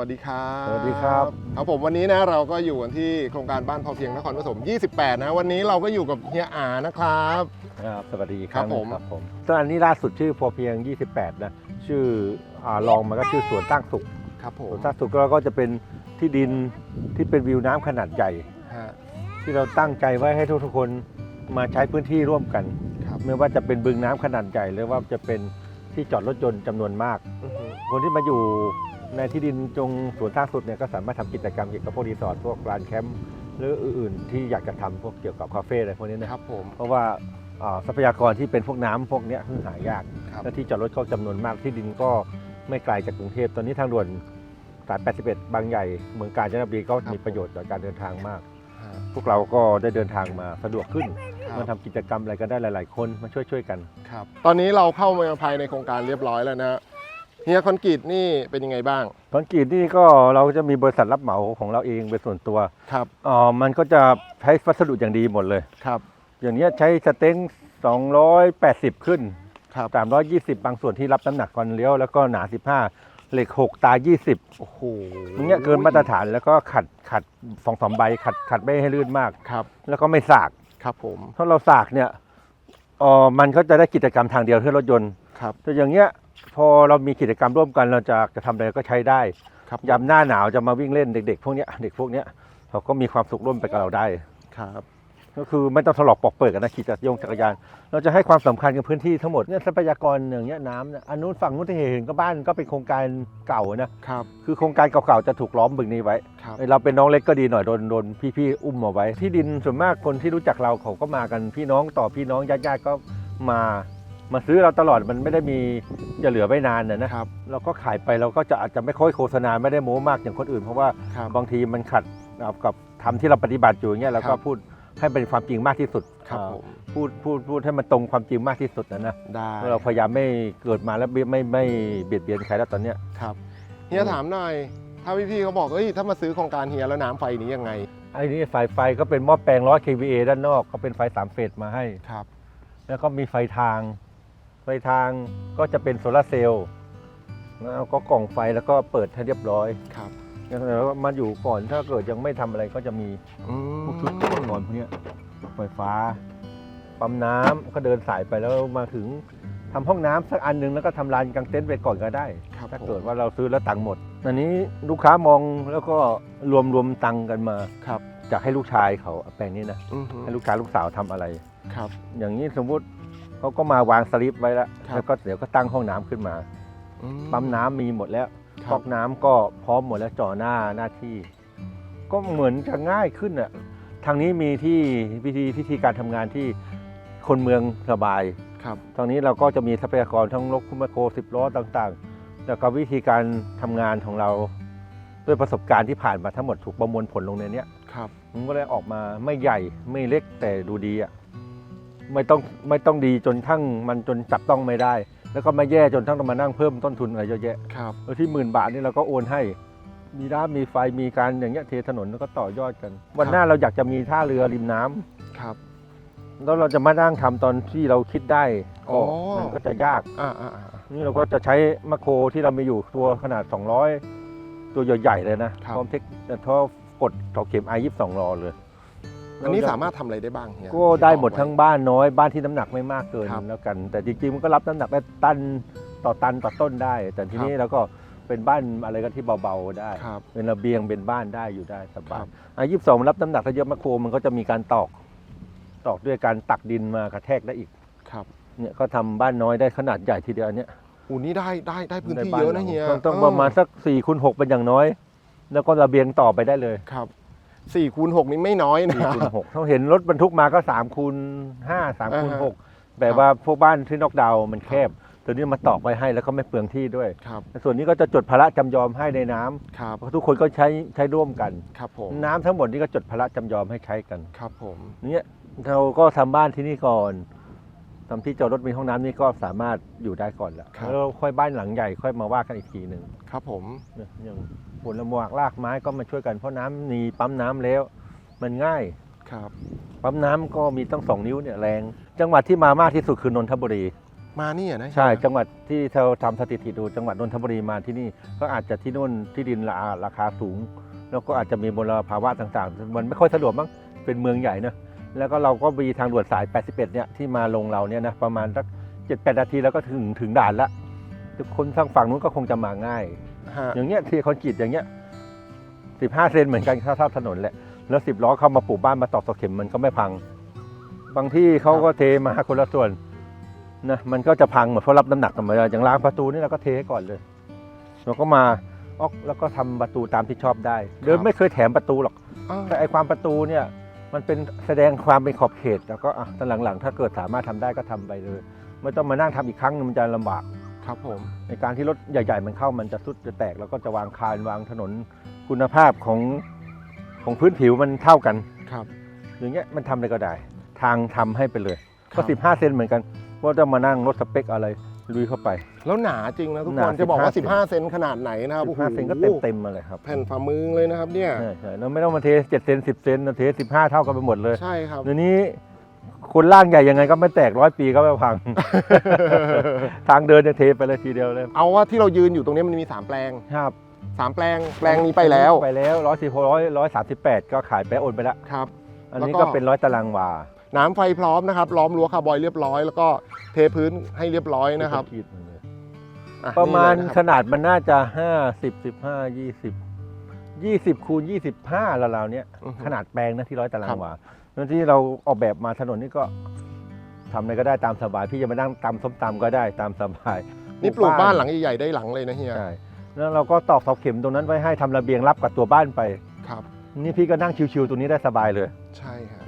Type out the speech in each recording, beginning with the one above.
วัสดีครับสวัสดีครับครับผมวันนี้นะเราก็อยู่กันที่โครงการบ้านพอเพียงนครปฐม 28 นะ วันนี้เราก็อยู่กับเฮียอานะครับครับสวัสดีอีกครับงหนึ่งผมครับผมตอนนี้ล่าสุดชื่อพอเพียง 28 นะ ชื่ออ่าลองมันก็ชื่อสวนตั้งสุขครับผสมวนตั้งสุขแล้วก็จะเป็นที่ดินที่เป็นวิวน้ำขนาดใหญ่ฮะที่เราตั้งใจไว้ให้ทุกๆคนมาใช้พื้นที่ร่วมกันครับไม่ว่าจะเป็นบึงน้ำขนาดใหญ่หรือว่าจะเป็นที่จอดรถยนต์จำนวนมากอือฮึคนที่มาอยู่ ในที่ดินตรงสวนท่าสุดเนี่ยก็สามารถทำกิจกรรมเกี่ยวกับพวกรีสอร์ทพวกร้านแคมป์หรืออื่นๆ ที่อยากจะทำพวกเกี่ยวกับคาเฟ่อะไรพวกนี้นะครับผมเพราะว่าอ่าทรัพยากรที่เป็นพวกน้ำพวกเนี้ยคือหายากครับและที่จอดรถก็จำนวนมากที่ดินก็ไม่ไกลจากกรุงเทพตอนนี้ทางด่วนสาย 81 บางใหญ่ เมืองกาญจนบุรีก็มีประโยชน์ต่อการเดินทางมากฮะพวกเราก็ได้เดินทางมาสะดวกขึ้นคมารับทำกิจกรรมอะไรกันได้หลาย ๆ คนมาช่วยๆกันครับตอนนี้เราเข้ามาภายในโครงการเรียบร้อยแล้วนะ เฮียคอนกรีตนี่เป็นยังไงบ้าง คอนกรีตนี่ก็เราจะมีบริษัทรับเหมาของเราเองเป็นส่วนตัวครับอ๋อมันก็จะใช้วัสดุอย่างดีหมดเลย ครับ อย่างเนี้ยใช้สเต็ง280 ขึ้นครับ320 บางส่วนที่รับน้ำหนักก่อนเลี้ยวแล้วก็หนา 15 เหล็ก 6 ตา 20โอ้โหตรงเนี้ยเกินมาตรฐานแล้วก็ขัดขัดสองสามใบขัดขัดไม่ให้ลื่นมาก ครับแล้วก็ไม่สาก ครับผม ถ้าเราสากเนี่ยอ๋อมันก็จะได้กิจกรรมทางเดียวที่รถยนต์ ครับแต่อย่างเงี้ยพอเรามีกิจกรรมร่วมกันเราจะจะทำอะไรก็ใช้ได้ครับยามหน้าหนาวจะมาวิ่งเล่นเด็ก ๆ พวกเนี้ยเด็กพวกเนี้ยเขาก็มีความสุขร่วมไปกับเราได้ ครับ ก็คือไม่ต้องถลอกปอกเปิดกันนะขี่จักรยงจักรยาน เราจะให้ความสำคัญกับพื้นที่ทั้งหมดเนี่ยทรัพยากรอย่างเงี้ยน้ำเนี่ยอันนู้นฝั่งนู้นที่เห็นก็บ้านก็เป็นโครงการเก่านะครับ คือโครงการเก่าๆจะถูกล้อมบึงนี้ไว้ ครับ เราเป็นน้องเล็กก็ดีหน่อยโดนโดนพี่ๆอุ้มมาไว้ ที่ดินส่วนมากคนที่รู้จักเราเขาก็มากันพี่น้องต่อพี่น้องญาติๆก็มา มาซื้อเราตลอดมันไม่ได้มีจะเหลือไม่นานนะนะครับ เราก็ขายไปเราก็จะอาจจะไม่ค่อยโฆษณาไม่ได้โม้มากอย่างคนอื่น เพราะว่าครับ บางทีมันขัดกับทำที่เราปฏิบัติอยู่อย่างเงี้ยเราคก็รับ พูดให้เป็นความจริงมากที่สุดครับอ่าผมพูดพูดพูดให้มันตรงความจริงมากที่สุดนะนะได้เราพยายามไม่เกิดมาแล้วไม่ไม่ไม่เบียดเบียนใครแล้วตอนเนี้ย ครับเฮียถามหน่อย ถ้าพี่ๆเขาบอกเอ้ยถ้ามาซื้อโครงการเฮียแล้วน้ำไฟนี้ยังไงไอ้นี่สายไฟก็เป็นหม้อแปลงร้อย kVA ด้านนอกก็เป็นไฟสามเฟสมาให้ ครับ แล้วก็มีไฟทาง ไฟทางก็จะเป็นโซลาร์เซลล์แล้วก็กล่องไฟแล้วก็เปิดให้เรียบร้อยครับแล้วก็มาอยู่ก่อนถ้าเกิดยังไม่ทำอะไรก็จะมีอืมพวกชุดอุปกรณ์พวกเนี้ยไฟฟ้า ปั๊มน้ำก็เดินสายไปแล้วมาถึงทำห้องน้ำสักอันหนึงแล้วก็ทำลานกางเต็นท์ไปก่อนก็ได้ครับถ้าผมเกิดว่าเราซื้อแล้วตังค์หมด อันนี้ลูกค้ามองแล้วก็รวมรวมตังค์กันมาครับจากให้ลูกชายเขาแปลงนี้นะอือฮึให้ลูกชายลูกสาวทำอะไรครับ อย่างนี้สมมุติ เขาก็มาวางสลิปไว้แล้วครับแล้วก็เดี๋ยวก็ตั้งห้องน้ำขึ้นมาอืปั๊มน้ำมีหมดแล้วครัก๊อกน้ำก็พร้อมหมดแล้วจ่อหน้าหน้าที่ ก็เหมือนจะง่ายขึ้นอะทางนี้มีที่วิธีพิธีการทำงานที่คนเมืองสบาย ครับทางนี้เราก็จะมีทรัพยากรทั้งรถคุมโคสิบล้อต่างๆ แล้วก็วิธีการทำงานของเรา ด้วยประสบการณ์ที่ผ่านมาทั้งหมดถูกประมวลผลลงในเนี้ยครับมันก็เลยออกมาไม่ใหญ่ไม่เล็กแต่ดูดีอะ ไม่ต้องไม่ต้องดีจนทั้งมันจนจับต้องไม่ได้ แล้วก็ไม่แย่จนทั้งต้องมานั่งเพิ่มต้นทุนอะไรเยอะแยะครับแล้วที่หมื่นบาทนี่เราก็โอนให้ มีน้ำมีไฟมีการอย่างเงี้ยเทถนนแล้วก็ต่อยอดกัน วันหน้าเราอยากจะมีท่าเรือริมน้ำครับ แล้วเราจะมานั่งทำตอนที่เราคิดได้อ๋อก็มันก็จะยากอ่าอ่าอ่านี่เราก็จะใช้มะโครที่เรามีอยู่ตัวขนาด 200 ตัวใหญ่ๆเลยนะครับพร้อมเทคท่อกดเสาเข็มไอยี่สิบสองรอเลย อันนี้สามารถทำอะไรได้บ้างเฮียก็ได้หมดทั้งบ้านน้อยบ้านที่น้ำหนักไม่มากเกินครับแล้วกัน แต่จริงๆมันก็รับน้ำหนักได้ตันต่อตันต่อต้นได้ แต่ทีนี้เราก็เป็นบ้านอะไรกันที่เบาๆได้ ครับ เป็นระเบียงเป็นบ้านได้อยู่ได้สคบารัยบอายุสองรับน้ำหนักถ้าเยอะมะโครมันก็จะมีการตอก ตอกด้วยการตักดินมากระแทกได้อีกครับเนี่ยก็ทำบ้านน้อยได้ขนาดใหญ่ทีเดียวอันเนี้ยอูนี่ได้ได้ได้พื้นที่ใบ้าเยอะนะราเฮียต้องต้องประมาณสัก4ี่คูณหเป็นอย่างน้อย แล้วก็ระเบียงต่อไปได้เลย ครับ สี่คูณหกนี่ไม่น้อยนะ4ี่คูณหเราเห็นรถบรรทุกมาก็3ามคูณห้าสามคูณอ่าฮะหกแต่ว่าพวกบ้านที่นอกดาวน์มันแคบ ตัวนี้มาตอกไว้ให้แล้วก็ไม่เปลืองที่ด้วย ครับ ส่วนนี้ก็จะจดภาระจำยอมให้ในน้ำครับเพราะทุกคนก็ใช้ใช้ร่วมกัน ครับผม น้ำทั้งหมดนี่ก็จดภาระจำยอมให้ใช้กัน ครับผม เนี่ยเราก็ทำบ้านที่นี่ก่อน ทำที่จอดรถมีห้องน้ำนี่ก็สามารถอยู่ได้ก่อนแล้วแล้วค่อยบ้านหลังใหญ่ค่อยมาว่ากันอีกทีหนึ่งครับผมเนี่ยอย่างผลละหมวกรากไม้ก็มาช่วยกันเพราะน้ำมีปั๊มน้ำแล้ว มันง่าย ครับ ปั๊มน้ำก็มีตั้งสองนิ้วเนี่ยแรง จังหวัดที่มามากที่สุดคือนนทบุรี มานี่อะนะใช่เฮียจังหวัดที่เราทำสถิติดูจังหวัดนนทบุรีมาที่นี่ก็อาจจะที่นู่นที่ดินราราคาสูง แล้วก็อาจจะมีมลภาวะต่างๆ มันไม่ค่อยสะดวกมั้งเป็นเมืองใหญ่นะ แล้วก็เราก็มีทางด่วนสาย 81 เนี่ยที่มาลงเราเนี่ยนะประมาณสัก7-8นาทีแล้วก็ถึงถึงด่านละทุกคนทางฝั่งนู้นก็คงจะมาง่าย ฮะอย่างเงี้ยที่คอนกรีตอย่างเงี้ย15เซนเหมือนกันเท่าๆถนนแหละแล้ว10ล้อเข้ามาปลูกบ้านมาตอกเสาเข็มมันก็ไม่พัง บางที่เขาก็เทมาคนละส่วนนะมันก็จะพังหมดเพราะรับน้ำหนักธรรมดาอย่างรางประตูนี่เราก็เทให้ก่อนเลยเราก็มาออกแล้วก็ทำประตูตามที่ชอบได้ เดิมไม่เคยแถมประตูหรอก อ้าวแต่ไอความประตูเนี่ย มันเป็นแสดงความเป็นขอบเขต แล้วก็อะตอนหลังๆ ถ้าเกิดสามารถทำได้ก็ทำไปเลย ไม่ต้องมานั่งทำอีกครั้งหนึ่งมันจะลำบาก ครับผม ในการที่รถใหญ่ ๆ มันเข้ามันจะสุดจะแตก แล้วก็จะวางคานวางถนนคุณภาพของของพื้นผิวมันเท่ากัน ครับ อย่างเงี้ยมันทำอะไรก็ได้ ทางทำให้ไปเลยครัก็บ15 เซนเหมือนกันว่าจะมานั่งรถสเปคอะไร ลุยเข้าไป แล้วหนาจริงนะทุกหคนานจะบอกว่า 15 15 เซนขนาดไหนนะครับโอ้โห15เซนก็เต็มเต็มๆมาเลยครับแผ่นฝ่ามือเลยนะครับเนี่ย ใช่ใช่แล้วไม่ต้องมาเท7เซน10 เซนนะเท15 เท่ากันไปหมดเลยใช่ครับ เดี๋ยวนี้คนร่างใหญ่ยังไงก็ไม่แตกร้อยปีก็ไม่พัง ทางเดินจะเทไปเลยทีเดียวเลยเอาว่าที่เรายืนอยู่ตรงนี้มันมี 3 แปลง ครับ3 แปลง แปลงนี้ไปแล้วไปแล้วร้อยสี่ร้อยร้อยสามสิบแปดก็ขายไปโอนไปแล้วครับ อันนี้แล้วก็ ก็เป็นร้อยตารางวา น้ำไฟพร้อมนะครับล้อมรั้วคาร์บอยเรียบร้อย แล้วก็เทพื้นให้เรียบร้อยนะครับขีดมาเลยอ่ประมาณนี่เลยขนะครับนาดมันน่าจะห้าสิบสิบห้ายี่สิบยี่สิบคูณยี่สิบห้าราวๆเนี้ยอือฮึ ขนาดแปลงนะที่ร้อยตาราครังบ วาแล้วที่เราออกแบบมาถนนนี่ก็ทำอะไรก็ได้ตามสบาย พี่จะมานั่งตำส้มตำก็ได้ตามสบายนี่ปลูกบ้านหลังใหญ่ๆได้หลังเลยนะเฮียใช่แล้วเราก็ตอกเสาเข็มตรงนั้นไว้ให้ทำระเบียงรับกับตัวบ้านไป ครับ นี่พี่ก็นั่งชิวๆตรงนี้ได้สบายเลย ใช่ฮะ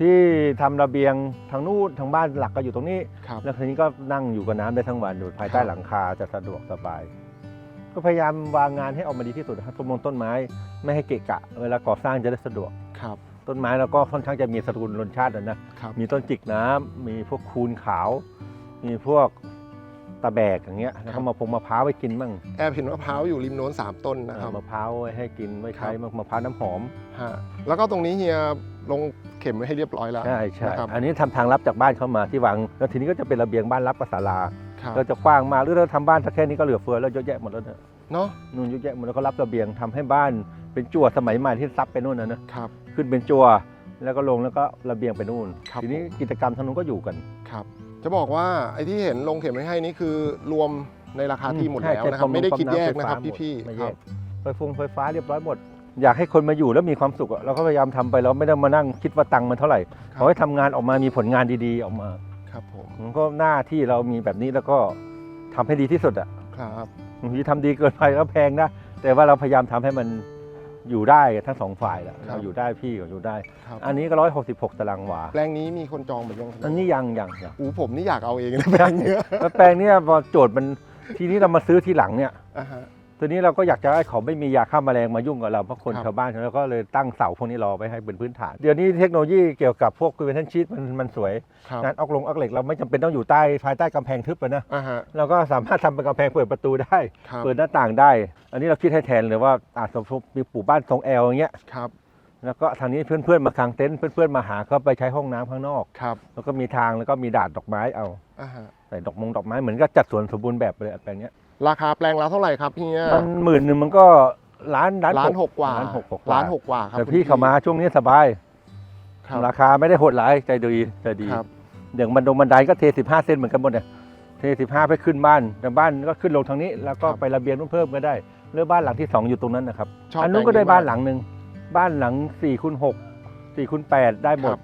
ที่ทำระเบียงทางนู้นทางบ้านหลักก็อยู่ตรงนี้ ครับ แล้วทีนี้ก็นั่งอยู่กับน้ำได้ทั้งวันอยู่ภายใต้ครับ หลังคาจะสะดวกสบาย ก็พยายามวางงานให้ออกมาดีที่สุดนะครับต้นมงต้นไม้ไม่ให้เกะกะ เวลาก่อสร้างจะได้สะดวก ครับต้นไม้เราก็ค่อนข้างจะมีสกุลรนชาตินะนะครับ มีต้นจิกน้ำมีพวกคูนขาว มีพวก ตะแบกอย่างเงี้ยแล้วครัก็บมาพงมะพร้าวไว้กินมั่งแอบเห็นมะพร้าวอยู่ริมโน้นสามต้นนะครับมะพร้าวไว้ให้กินไว้ใช้ครับมะพร้าวน้ำหอมฮะแล้วก็ตรงนี้เฮียลงเข็มไว้ให้เรียบร้อยแล้วใช่ใช่นะครับอันนี้ทำทางลับจากบ้านเข้ามาที่วางแล้วทีนี้ก็จะเป็นระเบียงบ้านรับกับศาลาครับก็จะกว้างมากหรือเราทำบ้านสักแค่นี้ก็เหลือเฟือแล้วเยอะแยะหมดแล้วเนี่ยเนาะนู่นเยอะแยะหมดแล้วก็รับระเบียงทำให้บ้านเป็นจั่วสมัยใหม่ที่ซับไปนู่นนะนะครับขึ้นเป็นจั่วแล้วก็ลงแล้วก็ระเบียงไปนู่นครับทีนี้กิจกรรมทางนู้นก็อยู่กันครับ จะบอกว่าไอ้ที่เห็นลงเข็มไว้ให้นี่คือรวมในราคาที่หมดใช่แล้วนะครับใช่ไม่ได้คิดแยกปั๊มนะครับำไฟฟ้าพี่หมดไม่ๆแยครับกไฟฟงไฟฟ้าเรียบร้อยหมดอยากให้คนมาอยู่แล้วมีความสุขอะเราก็พยายามทำไปเราไม่ได้มานั่งคิดว่าตังค์มันเท่าไหร่ครับขอให้ทำงานออกมามีผลงานดีๆออกมาครับผมมันก็หน้าที่เรามีแบบนี้แล้วก็ทำให้ดีที่สุดอะครับบางทีทำดีเกินไปก็แพงนะแต่ว่าเราพยายามทำให้มัน อยู่ได้ทั้งสองฝ่ายแหละครับ เราอยู่ได้พี่ก็อยู่ได้ ครับอันนี้ก็ร้อยหกสิบหกตารางวา แปลงนี้มีคนจองเหมือนยังอันนี้ยังยังยังอูผมนี่อยากเอาเองนะแปลงเนี้ยแล้วแปลงเนี้ยพอโจทย์มันทีนี้เรามาซื้อทีหลังเนี่ย อ่าฮะ ทีนี้เราก็อยากจะให้เขาไม่มียาฆ่าแมลงมายุ่งกับเราเพราะคนครับ ชาวบ้านเราก็เลยตั้งเสาพวกนี้รอไว้ให้เป็นพื้นฐาน เดี๋ยวนี้เทคโนโลยีเกี่ยวกับพวกคูเวนทันชีตมันมันสวย ครับงานออกลงออกเหล็กเราไม่จำเป็นต้องอยู่ใต้ภายใต้กำแพงทึบเลยนะอ่าฮะเราก็สามารถทำเป็นกำแพงเปิดประตูได้ ครับเปิดหน้าต่างได้ อันนี้เราคิดให้แทนเลยว่าอาจจะมีปลูกบ้านทรงแอลอย่างเงี้ย ครับแล้วก็ทางนี้เพื่อนๆมาคางเต็นท์เพื่อนๆมาหาก็ไปใช้ห้องน้ำข้างนอก ครับแล้วก็มีทางแล้วก็มีดาดดอกไม้เอาอ่าฮะใส่ดอกมงดอกไม้เหมือนกับจัดสวนสมบูรณ์แบบเลยอะแปลงเนี้ย ราคาแปลงละเท่าไหร่ครับเฮียมันหมื่นหนึ่งมันก็ล้านล้านล้านหกกว่าล้านหกกว่าล้านหกกว่าครับแต่คุณพี่เข้ามาช่วงนี้สบายครับราคาไม่ได้โหดร้ายใจดีใจดีครับอย่างบันดงบันไดก็เทสิบห้าเซนเหมือนกันหมดเนี่ยเทสิบห้าไปขึ้นบ้านแต่บ้านก็ขึ้นลงทางนี้ แล้วก็ครับไประเบียงนู้นเพิ่มก็ได้เลือกบ้านหลังที่สองอยู่ตรงนั้นนะครับชอบอันนู้นแปลก็งได้นี้บ้านมากหลังหนึ่งบ้านหลังสี่คูณหกสี่คูณแปดได้หมคดรับ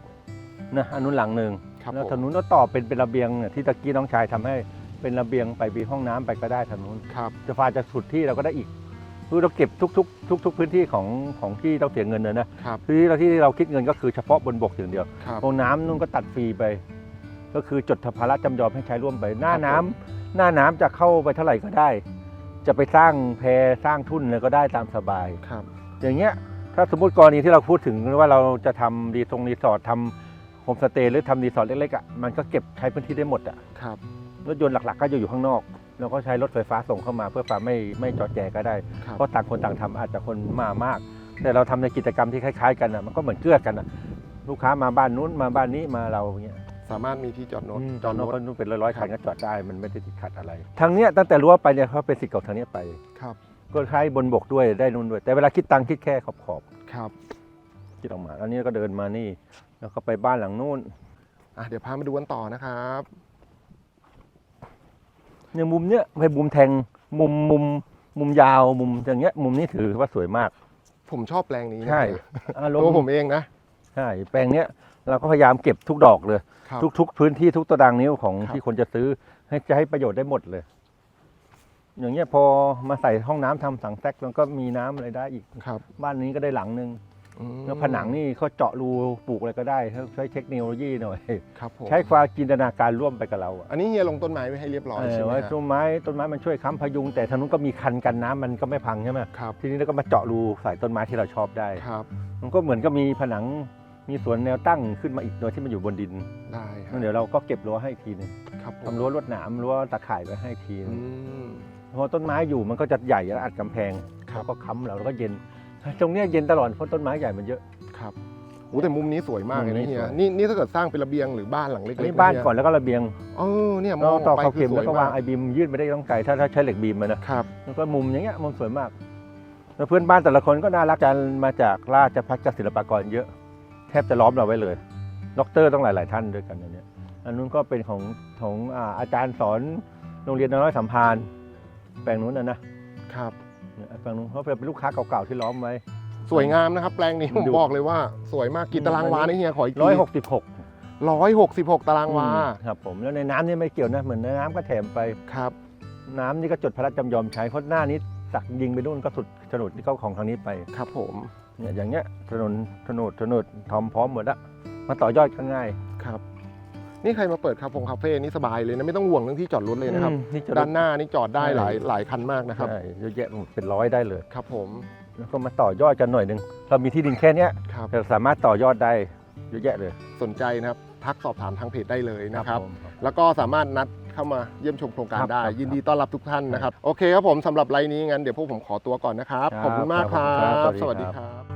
นะอันนู้นหลังหนึ่งครับแล้วผมทางนู้นก็ต่อเป็นเป็นระเบียงเนี่ยที่ตะกี้น้องชายทำให้ เป็นระเบียงไปมีห้องน้ำไปก็ได้ทางนู้น ครับจะฟาจะสุดที่เราก็ได้อีกคือเราเก็บทุกๆทุกๆพื้นที่ของของที่ต้องเสียเงินเลยนะครับที่เราที่เราคิดเงินก็คือเฉพาะบนบกอย่างเดียวครับ ห้องน้ำนู่นก็ตัดฟรีไป ก็คือจดภาระจำยอมให้ใช้ร่วมไป หน้าครับน้ำหน้าน้ำจะเข้าไปเท่าไหร่ก็ได้ จะไปสร้างแพสร้างทุ่นเลยก็ได้ตามสบาย ครับ อย่างเงี้ยถ้าสมมติกรณีที่เราพูดถึงว่าเราจะทำรีสอร์ทรีสอร์ททำโฮมสเตย์หรือทำรีสอร์ทเล็กๆอะมันก็เก็บใช้พื้นที่ได้หมดอะ ครับ รถยนต์หลักๆ ก็จะอยู่ข้างนอกเราก็ใช้รถไฟฟ้าส่งเข้ามา เพื่อความไม่ไม่จอแจก็ได้ ครับ เพราะต่างคนต่างทำอาจจะคนมามาก แต่เราทำในกิจกรรมที่คล้ายๆกันอะมันก็เหมือนเกื้อกันอะลูกค้ามาบ้านนู้นมาบ้านนี้มาเราอย่างเงี้ย สามารถมีที่จอดรถอืมจจออดดรรถถก็นู่นเป็นร้อยๆครัคับนก็จอดได้มันไม่ได้ติดขัดอะไร ทางเนี้ยตั้งแต่รั้วไปเนี่ยเขาเป็นสิทธิ์เก่าทางเนี้ยไป ครับก็ใช้บนบกด้วยได้นู่นด้วย แต่เวลาคิดตังค์คิดแค่ขอบขอบครับๆคิดออกมา อันนี้ก็เดินมานี่ แล้วก็ไปบ้านหลังนู้น อะเดี๋ยวพามาดูกันต่อนะครับ เนี่ยมุมเนี้ยไปมุมแทงมุมมุมมุมยาวมุมอย่างเงี้ย มุมนี้ถือว่าสวยมาก ผมชอบแปลงนี้นะใช่อารมตัวณ์ผมเองนะ ใช่แปลงเนี้ยเราก็พยายามเก็บทุกดอกเลย ครับทุก ๆ พื้นที่ทุกตารางนิ้วของครับ ที่คนจะซื้อ ให้จะให้ประโยชน์ได้หมดเลย อย่างเงี้ยพอมาใส่ห้องน้ำทำสังแซกมันก็มีน้ำอะไรได้อีก ครับ บ้านนี้ก็ได้หลังนึงอืม แล้วผนังนี่เขาเจาะรูปลูกอะไรก็ได้ใช้เทคโนโลยีหน่อยครับผมใช้ความจินตนาการร่วมไปกับเราอะอันนี้เฮียลงต้นไม้ไว้ให้เรียบร้อยเอใช่อไหมไว้ฮะต้นไม้ต้นไม้มันช่วยค้ำพยุง แต่ทางนู้นก็มีคันกันน้ำมันก็ไม่พังใช่ไหมครับทีนี้เราก็มาเจาะรูใส่ต้นไม้ที่เราชอบได้ครับ มันก็เหมือนกับมีผนังมีสวนแนวตั้งขึ้นมาอีกโดยที่มันอยู่บนดินได้ครัแล้วเดี๋ยวเราก็เก็บรั้วให้อีกทีหนึงครับผมทำรั้วลวดหนามรั้วตะข่ายไว้ให้อีกทีหนึอืงมพอต้นไม้อยู่มันก็จะใหญ่แล้วอัดกำแพงครับแล้วก็ค้ำเราแล้วก็เย็น ตรงเนี้ยเย็นตลอดเพราะต้นไม้ใหญ่มันเยอะ ครับโอ้แต่มุมนี้สวยมากเลยมุมนะนี้เฮียสวยนี่นี่ถ้าเกิดสร้างเป็นระเบียงหรือบ้านหลังเล็กอันๆนี้บ้านเยก่อนแล้วก็ระเบียงเออเนี่ยมเราองต่อไปเขาคืเข็อมสแล้ววยก็วางมากไอบีมยืดไม่ได้ต้องไกลถ้าถ้าใช้เหล็กบีมมันนะครับ แล้วก็มุมอย่างเงี้ยมุมสวยมาก แล้วเพื่อนบ้านแต่ละคนก็น่ารักกันมาจากราชพัฒศิลปากรเยอะ แทบจะล้อมเราไว้เลยด็อกเตอร์ต้องหลาย ๆ ท่านด้วยกันอันเนี้ยอันนู้นก็เป็นของของอ่าอาจารย์สอนโรงเรียนน้อยสัมพันธ์แปลงนู้นนะนะครับ เนี่ยแปลงนู้นเขาเป็นลูกค้าเก่าๆที่ล้อมไว้ สวยงามนะครับ แปลงนี้ผมดูบอกเลยว่า สวยมากกี่ตารางวานะเฮียขออีกร้อยหกสิบหกร้อยหกสิบหกตารางวาครับผมแล้วในน้ำนี่ไม่เกี่ยวนะเหมือนในน้ำก็แถมไปครับ น้ำนี่ก็จดพระราชจำยอมใช้เพราะหน้านี้สักยิงไปนู่นก็สุดถนนที่เขาของทางนี้ไปครับ ผมเนี่ยอย่างเงี้ยถนนถนนถนนทอมพร้อมหมดละมาต่อยอดก็ง่ายครับ นี่ใครมาเปิดคาเฟ่คาเฟ่นี่สบายเลยนะไม่ต้องห่วงเรื่องที่จอดรถเลยนะครับ อืมนี่จะด้านหน้านี่จอดได้ใช่หลายหลายคันมากนะครับ ใช่เยอะแยะเป็นร้อยได้เลย ครับผมแล้วก็มาต่อยอดกันหน่อยหนึ่งเรามีที่ดินแค่เนี้ยครับแต่สามารถต่อยอดได้เยอะแยะเลยสนใจนะครับ ทักสอบถามทางเพจได้เลยนะครับ ผม แล้วก็สามารถนัดเข้ามาเยี่ยมชมโครงการครับได้ ครับยินดีต้อนรับทุกท่านนะครับ โอเคครับผมสำหรับไลน์นี้งั้นเดี๋ยวพวกผมขอตัวก่อนนะครับ ครับขอบคุณมากครัครับบสสวัวัสสดีดีครับครับ